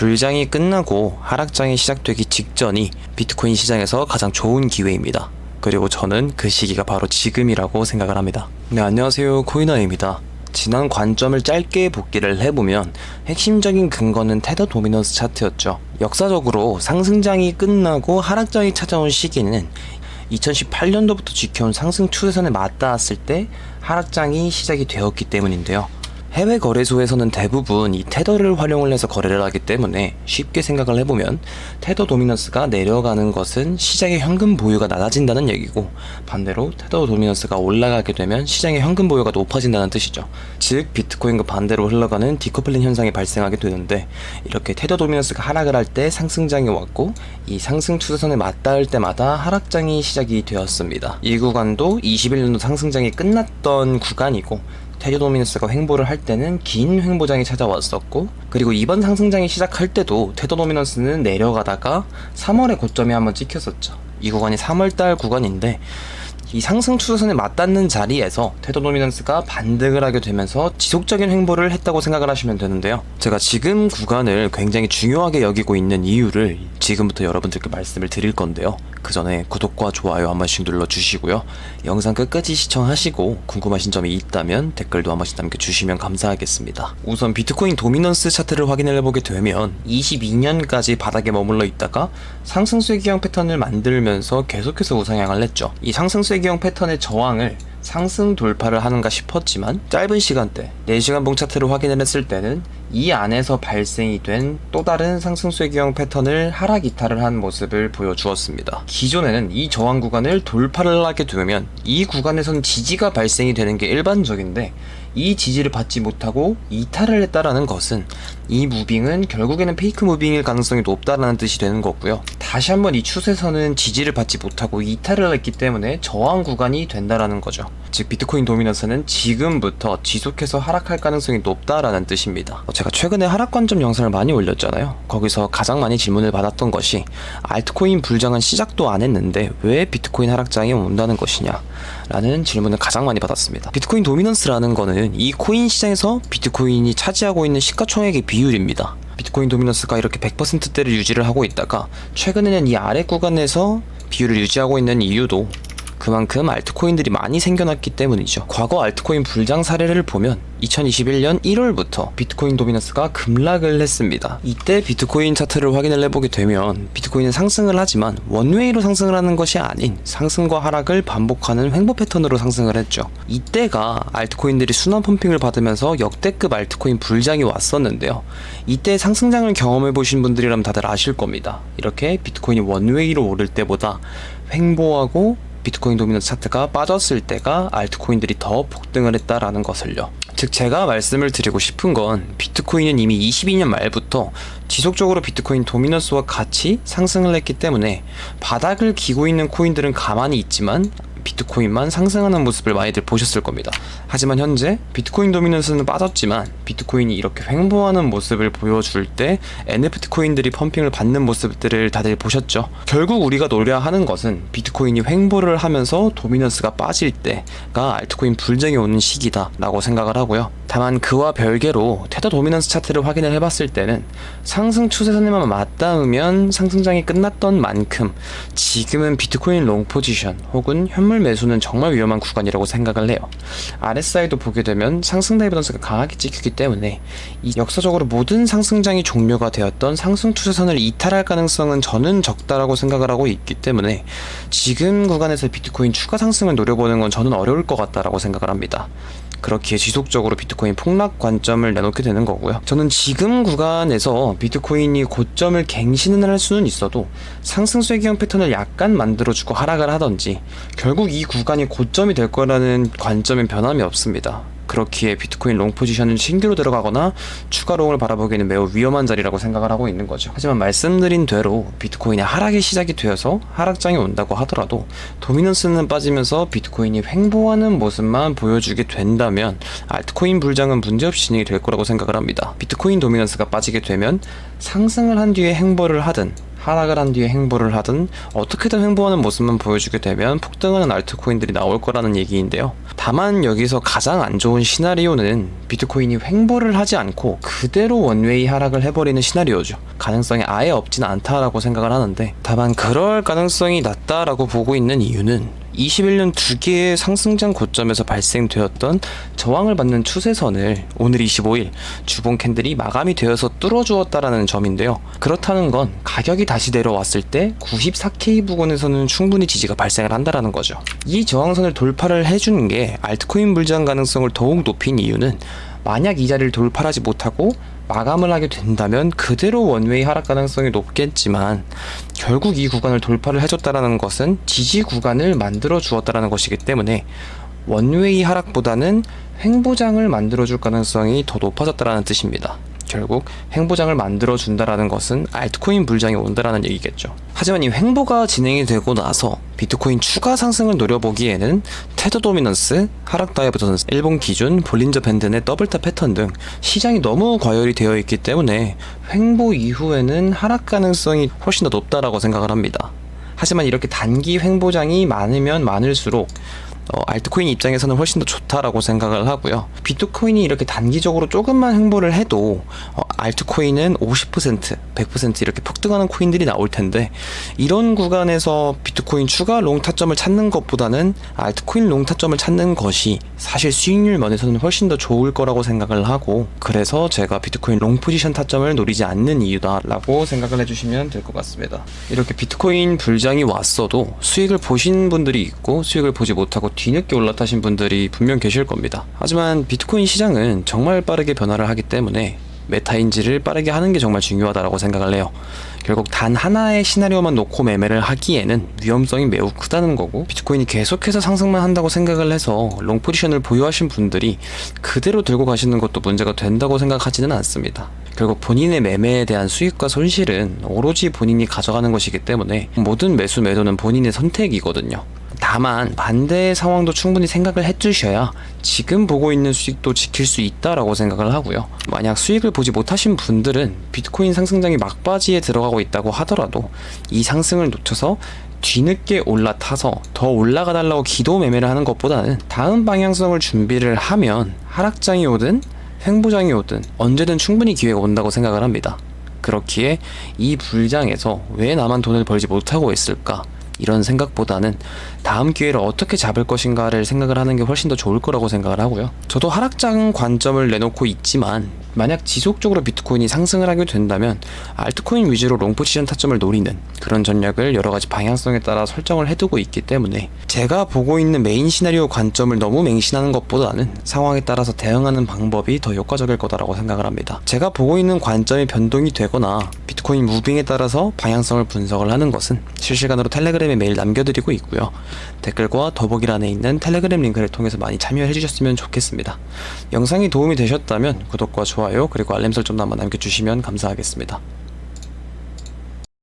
불장이 끝나고 하락장이 시작되기 직전이 비트코인 시장에서 가장 좋은 기회입니다. 그리고 저는 그 시기가 바로 지금이라고 생각을 합니다. 네, 안녕하세요. 코이너입니다. 지난 관점을 짧게 복기를 해보면 핵심적인 근거는 테더 도미넌스 차트였죠. 역사적으로 상승장이 끝나고 하락장이 찾아온 시기는 2018년도부터 지켜온 상승 추세선에 맞닿았을 때 하락장이 시작이 되었기 때문인데요. 해외 거래소에서는 대부분 이 테더를 활용을 해서 거래를 하기 때문에 쉽게 생각을 해보면 테더 도미넌스가 내려가는 것은 시장의 현금 보유가 낮아진다는 얘기고 반대로 테더 도미넌스가 올라가게 되면 시장의 현금 보유가 높아진다는 뜻이죠. 즉 비트코인과 반대로 흘러가는 디커플링 현상이 발생하게 되는데 이렇게 테더 도미넌스가 하락을 할 때 상승장이 왔고 이 상승 추세선에 맞닿을 때마다 하락장이 시작이 되었습니다. 이 구간도 21년도 상승장이 끝났던 구간이고 테디 도미너스가 횡보를 할 때는 긴 횡보장이 찾아왔었고 그리고 이번 상승장이 시작할 때도 테더 도미너스는 내려가다가 3월에 고점이 한번 찍혔었죠. 이 구간이 3월달 구간인데 이 상승 추세선에 맞닿는 자리에서 테더 도미넌스가 반등을 하게 되면서 지속적인 횡보를 했다고 생각을 하시면 되는데요. 제가 지금 구간을 굉장히 중요하게 여기고 있는 이유를 지금부터 여러분들께 말씀을 드릴 건데요. 그 전에 구독과 좋아요 한 번씩 눌러주시고요. 영상 끝까지 시청하시고 궁금하신 점이 있다면 댓글도 한 번씩 남겨주시면 감사하겠습니다. 우선 비트코인 도미넌스 차트를 확인을 해보게 되면 22년까지 바닥에 머물러 있다가 상승 쇠기형 패턴을 만들면서 계속해서 우상향을 했죠. 이 상승 쇠기형 패턴의 저항을 상승 돌파를 하는가 싶었지만 짧은 시간대 4시간 봉 차트를 확인을 했을 때는 이 안에서 발생이 된 또 다른 상승 쇠기형 패턴을 하락 이탈을 한 모습을 보여주었습니다. 기존에는 이 저항 구간을 돌파를 하게 되면 이 구간에선 지지가 발생이 되는 게 일반적인데 이 지지를 받지 못하고 이탈을 했다라는 것은 이 무빙은 결국에는 페이크 무빙일 가능성이 높다라는 뜻이 되는 거고요. 다시 한번 이 추세선은 지지를 받지 못하고 이탈을 했기 때문에 저항 구간이 된다라는 거죠. 즉 비트코인 도미넌스는 지금부터 지속해서 하락할 가능성이 높다라는 뜻입니다. 어, 제가 최근에 하락 관점 영상을 많이 올렸잖아요. 거기서 가장 많이 질문을 받았던 것이 알트코인 불장은 시작도 안 했는데 왜 비트코인 하락장이 온다는 것이냐? 라는 질문을 가장 많이 받았습니다. 비트코인 도미넌스라는 거는 이 코인 시장에서 비트코인이 차지하고 있는 시가총액의 비율입니다. 비트코인 도미넌스가 이렇게 100%대를 유지를 하고 있다가 최근에는 이 아래 구간에서 비율을 유지하고 있는 이유도 그만큼 알트코인들이 많이 생겨났기 때문이죠. 과거 알트코인 불장 사례를 보면 2021년 1월부터 비트코인 도미너스가 급락을 했습니다. 이때 비트코인 차트를 확인을 해보게 되면 비트코인은 상승을 하지만 원웨이로 상승을 하는 것이 아닌 상승과 하락을 반복하는 횡보 패턴으로 상승을 했죠. 이때가 알트코인들이 순환 펌핑을 받으면서 역대급 알트코인 불장이 왔었는데요. 이때 상승장을 경험해 보신 분들이라면 다들 아실 겁니다. 이렇게 비트코인이 원웨이로 오를 때보다 횡보하고 비트코인 도미넌스 차트가 빠졌을 때가 알트코인들이 더 폭등을 했다라는 것을요. 즉 제가 말씀을 드리고 싶은 건 비트코인은 이미 22년 말부터 지속적으로 비트코인 도미넌스와 같이 상승을 했기 때문에 바닥을 기고 있는 코인들은 가만히 있지만 비트코인만 상승하는 모습을 많이들 보셨을 겁니다. 하지만 현재 비트코인 도미넌스는 빠졌지만 비트코인이 이렇게 횡보하는 모습을 보여줄 때 NFT 코인들이 펌핑을 받는 모습들을 다들 보셨죠. 결국 우리가 노려야 하는 것은 비트코인이 횡보를 하면서 도미넌스가 빠질 때가 알트코인 불쟁이 오는 시기다라고 생각을 하고요. 다만 그와 별개로 테더 도미넌스 차트를 확인을 해봤을 때는 상승 추세선에만 맞닿으면 상승장이 끝났던 만큼 지금은 비트코인 롱 포지션 혹은 현물 매수는 정말 위험한 구간이라고 생각을 해요. RSI도 보게 되면 상승 다이버던스가 강하게 찍히기 때문에 이 역사적으로 모든 상승장이 종료가 되었던 상승 추세선을 이탈할 가능성은 저는 적다라고 생각을 하고 있기 때문에 지금 구간에서 비트코인 추가 상승을 노려보는 건 저는 어려울 것 같다라고 생각을 합니다. 그렇기에 지속적으로 비트코인 폭락 관점을 내놓게 되는 거고요. 저는 지금 구간에서 비트코인이 고점을 갱신을 할 수는 있어도 상승 쇠기형 패턴을 약간 만들어주고 하락을 하던지 결국 이 구간이 고점이 될 거라는 관점엔 변함이 없습니다. 그렇기에 비트코인 롱 포지션은 신규로 들어가거나 추가 롱을 바라보기에는 매우 위험한 자리라고 생각을 하고 있는 거죠. 하지만 말씀드린 대로 비트코인의 하락이 시작이 되어서 하락장이 온다고 하더라도 도미넌스는 빠지면서 비트코인이 횡보하는 모습만 보여주게 된다면 알트코인 불장은 문제없이 진행이 될 거라고 생각을 합니다. 비트코인 도미넌스가 빠지게 되면 상승을 한 뒤에 횡보를 하든 하락을 한 뒤에 횡보를 하든 어떻게든 횡보하는 모습만 보여주게 되면 폭등하는 알트코인들이 나올 거라는 얘기인데요. 다만 여기서 가장 안 좋은 시나리오는 비트코인이 횡보를 하지 않고 그대로 원웨이 하락을 해버리는 시나리오죠. 가능성이 아예 없지는 않다라고 생각을 하는데 다만 그럴 가능성이 낮다라고 보고 있는 이유는 21년 두 개의 상승장 고점에서 발생되었던 저항을 받는 추세선을 오늘 25일 주봉 캔들이 마감이 되어서 뚫어주었다라는 점인데요. 그렇다는 건 가격이 다시 내려왔을 때 94K 부근에서는 충분히 지지가 발생을 한다라는 거죠. 이 저항선을 돌파를 해주는 게 알트코인 물장 가능성을 더욱 높인 이유는 만약 이 자리를 돌파하지 못하고 마감을 하게 된다면 그대로 원웨이 하락 가능성이 높겠지만 결국 이 구간을 돌파를 해줬다라는 것은 지지 구간을 만들어 주었다라는 것이기 때문에 원웨이 하락보다는 횡보장을 만들어 줄 가능성이 더 높아졌다라는 뜻입니다. 결국 횡보장을 만들어 준다라는 것은 알트코인 불장이 온다라는 얘기겠죠. 하지만 이 횡보가 진행이 되고 나서 비트코인 추가 상승을 노려보기에는 테더 도미넌스, 하락 다이버전스, 일본 기준, 볼린저 밴드 내 더블탑 패턴 등 시장이 너무 과열이 되어 있기 때문에 횡보 이후에는 하락 가능성이 훨씬 더 높다라고 생각을 합니다. 하지만 이렇게 단기 횡보장이 많으면 많을수록 어, 알트코인 입장에서는 훨씬 더 좋다라고 생각을 하고요. 비트코인이 이렇게 단기적으로 조금만 횡보를 해도 어, 알트코인은 50%, 100% 이렇게 폭등하는 코인들이 나올 텐데 이런 구간에서 비트코인 추가 롱 타점을 찾는 것보다는 알트코인 롱 타점을 찾는 것이 사실 수익률 면에서는 훨씬 더 좋을 거라고 생각을 하고 그래서 제가 비트코인 롱 포지션 타점을 노리지 않는 이유다라고 생각을 해주시면 될 것 같습니다. 이렇게 비트코인 불장이 왔어도 수익을 보신 분들이 있고 수익을 보지 못하고 뒤늦게 올라타신 분들이 분명 계실 겁니다. 하지만 비트코인 시장은 정말 빠르게 변화를 하기 때문에 메타인지를 빠르게 하는 게 정말 중요하다고 생각을 해요. 결국 단 하나의 시나리오만 놓고 매매를 하기에는 위험성이 매우 크다는 거고 비트코인이 계속해서 상승만 한다고 생각을 해서 롱 포지션을 보유하신 분들이 그대로 들고 가시는 것도 문제가 된다고 생각하지는 않습니다. 결국 본인의 매매에 대한 수익과 손실은 오로지 본인이 가져가는 것이기 때문에 모든 매수 매도는 본인의 선택이거든요. 다만 반대의 상황도 충분히 생각을 해주셔야 지금 보고 있는 수익도 지킬 수 있다라고 생각을 하고요. 만약 수익을 보지 못하신 분들은 비트코인 상승장이 막바지에 들어가고 있다고 하더라도 이 상승을 놓쳐서 뒤늦게 올라타서 더 올라가 달라고 기도 매매를 하는 것보다는 다음 방향성을 준비를 하면 하락장이 오든 횡보장이 오든 언제든 충분히 기회가 온다고 생각을 합니다. 그렇기에 이 불장에서 왜 나만 돈을 벌지 못하고 있을까? 이런 생각보다는 다음 기회를 어떻게 잡을 것인가를 생각을 하는 게 훨씬 더 좋을 거라고 생각을 하고요. 저도 하락장 관점을 내놓고 있지만 만약 지속적으로 비트코인이 상승을 하게 된다면 알트코인 위주로 롱 포지션 타점을 노리는 그런 전략을 여러 가지 방향성에 따라 설정을 해두고 있기 때문에 제가 보고 있는 메인 시나리오 관점을 너무 맹신하는 것보다는 상황에 따라서 대응하는 방법이 더 효과적일 거다라고 생각을 합니다. 제가 보고 있는 관점이 변동이 되거나 비트코인 무빙에 따라서 방향성을 분석을 하는 것은 실시간으로 텔레그램에 메일 남겨드리고 있고요. 댓글과 더보기란에 있는 텔레그램 링크를 통해서 많이 참여해 주셨으면 좋겠습니다. 영상이 도움이 되셨다면 구독과 좋아요 그리고 알림 설정도 한번 남겨주시면 감사하겠습니다.